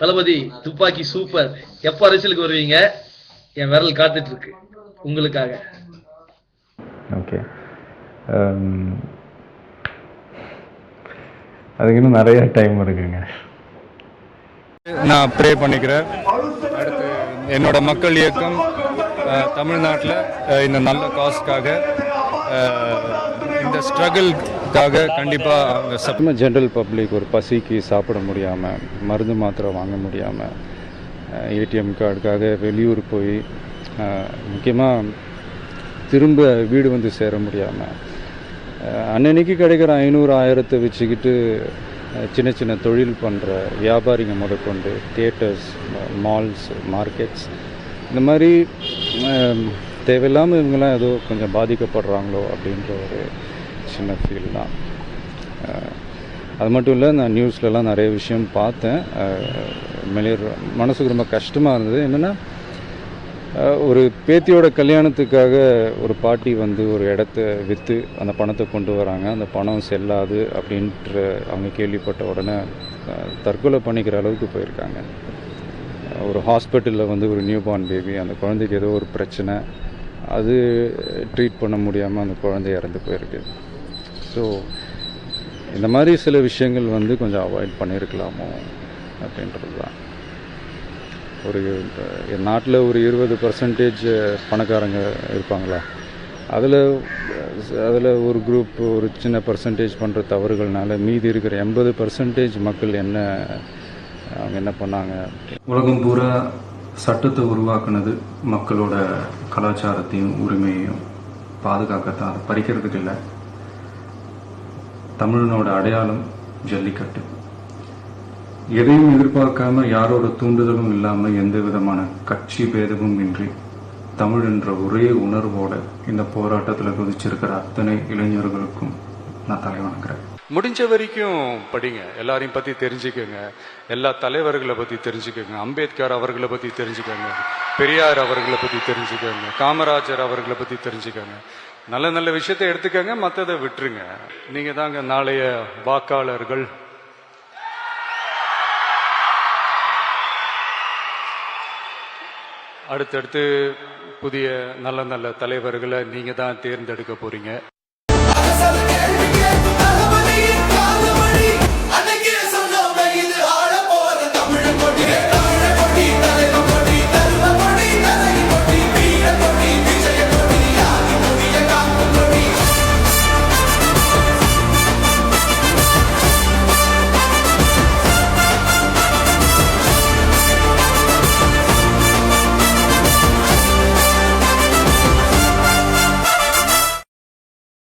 தளபதி துப்பாக்கி சூப்பர் எப்ப அரசியலுக்கு வருவீங்க? என் விரல் காத்துட்டு இருக்கு உங்களுக்காக. ஓகே. அதுக்கு இன்னும் நிறைய டைம் இருக்குங்க. நான் ப்ரே பண்ணிக்கிறேன். அடுத்து என்னோட மக்கள் இயக்கம் தமிழ்நாட்டில் இந்த நல்ல காஸ்க்காக இந்த ஸ்ட்ரகிள்காக கண்டிப்பாக அவங்க சப் ஜென்ரல் பப்ளிக் ஒரு பசிக்கு சாப்பிட முடியாமல் மருந்து மாத்திரை வாங்க முடியாமல் ஏடிஎம் கார்டுக்காக வெளியூர் போய் முக்கியமாக திரும்ப வீடு வந்து சேர முடியாமல் அன்னன்னைக்கு கிடைக்கிற ஐநூறு ஆயிரத்தை வச்சுக்கிட்டு சின்ன சின்ன தொழில் பண்ணுற வியாபாரிங்க முதற்கொண்டு தியேட்டர்ஸ் மால்ஸ் மார்க்கெட்ஸ் இந்த மாதிரி தேவையில்லாமல் இவங்கெல்லாம் ஏதோ கொஞ்சம் பாதிக்கப்படுறாங்களோ அப்படின்ற ஒரு சின்ன ஃபீல் தான். அது மட்டும் இல்லை நான் நியூஸ்லலாம் நிறைய விஷயம் பார்த்தேன். அஹ், மனசுக்கு ரொம்ப கஷ்டமாக இருந்தது. என்னென்னா ஒரு பேத்தியோட கல்யாணத்துக்காக ஒரு பாட்டி வந்து ஒரு இடத்த விற்று அந்த பணத்தை கொண்டு வராங்க. அந்த பணம் செல்லாது அப்படின்ற அவங்க கேள்விப்பட்ட உடனே தற்கொலை பண்ணிக்கிற அளவுக்கு போயிருக்காங்க. ஒரு ஹாஸ்பிட்டலில் வந்து ஒரு நியூ பார்ன் பேபி அந்த குழந்தைக்கு ஏதோ ஒரு பிரச்சனை. அது ட்ரீட் பண்ண முடியாமல் அந்த குழந்தை இறந்து போயிருக்கு. ஸோ இந்த மாதிரி சில விஷயங்கள் வந்து கொஞ்சம் அவாய்ட் பண்ணியிருக்கலாமோ அப்படின்றது தான். ஒரு என் நாட்டில் ஒரு இருபது பர்சன்டேஜ் பணக்காரங்க இருப்பாங்களா? அதில் அதில் ஒரு குரூப் ஒரு சின்ன பர்சன்டேஜ் பண்ணுற தவறுகள்னால மீதி இருக்கிற எண்பது பர்சன்டேஜ் மக்கள் என்ன அவங்க என்ன பண்ணாங்க? உலகம் பூரா சட்டத்தை உருவாக்குனது மக்களோட கலாச்சாரத்தையும் உரிமையையும் பாதுகாக்கத்தான். அதை பறிக்கிறதுக்கு இல்லை. தமிழனோட அடையாளம் ஜல்லிக்கட்டு. எதையும் எதிர்பார்க்காம யாரோட தூண்டுதலும் இல்லாம எந்த விதமான கட்சி பேதமும் இன்றி தமிழ் என்ற ஒரே உணர்வோட இந்த போராட்டத்தில் குதிச்சிருக்கிற அத்தனை இளைஞர்களுக்கும் நான் தலை வணங்குறேன். முடிஞ்ச வரைக்கும் படிங்க. எல்லாரையும் பற்றி தெரிஞ்சுக்கோங்க. எல்லா தலைவர்களை பற்றி தெரிஞ்சுக்கோங்க. அம்பேத்கர் அவர்களை பற்றி தெரிஞ்சுக்கோங்க. பெரியார் அவர்களை பற்றி தெரிஞ்சுக்கோங்க. காமராஜர் அவர்களை பற்றி தெரிஞ்சுக்கோங்க. நல்ல நல்ல விஷயத்தை எடுத்துக்கோங்க மற்றதை விட்டுருங்க. நீங்கள் தாங்க நாளைய வாக்காளர்கள். அடுத்தடுத்து புதிய நல்ல நல்ல தலைவர்களை நீங்கள் தான் தேர்ந்தெடுக்க போறீங்க.